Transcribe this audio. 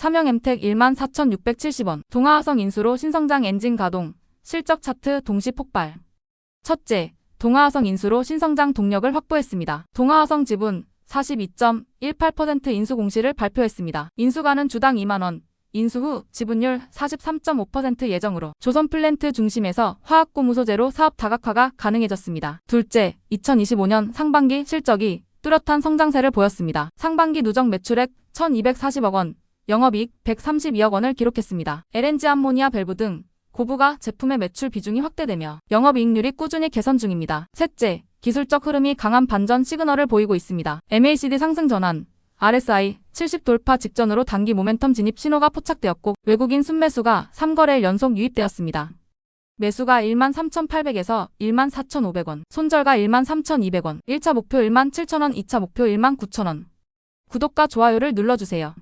삼형 엠텍 14,670원. 동아화성 인수로 신성장 엔진 가동. 실적 차트 동시 폭발. 첫째, 동아화성 인수로 신성장 동력을 확보했습니다. 동아화성 지분 42.18% 인수 공시를 발표했습니다. 인수가는 주당 2만원, 인수 후 지분율 43.5% 예정으로 조선 플랜트 중심에서 화학고무소재로 사업 다각화가 가능해졌습니다. 둘째, 2025년 상반기 실적이 뚜렷한 성장세를 보였습니다. 상반기 누적 매출액 1240억 원, 영업이익 132억 원을 기록했습니다. LNG 암모니아 밸브 등 고부가 제품의 매출 비중이 확대되며 영업이익률이 꾸준히 개선 중입니다. 셋째, 기술적 흐름이 강한 반전 시그널을 보이고 있습니다. MACD 상승 전환, RSI 70 돌파 직전으로 단기 모멘텀 진입 신호가 포착되었고 외국인 순매수가 3거래일 연속 유입되었습니다. 매수가 13,800에서 14,500원, 손절가 13,200원, 1차 목표 17,000원, 2차 목표 19,000원. 구독과 좋아요를 눌러주세요.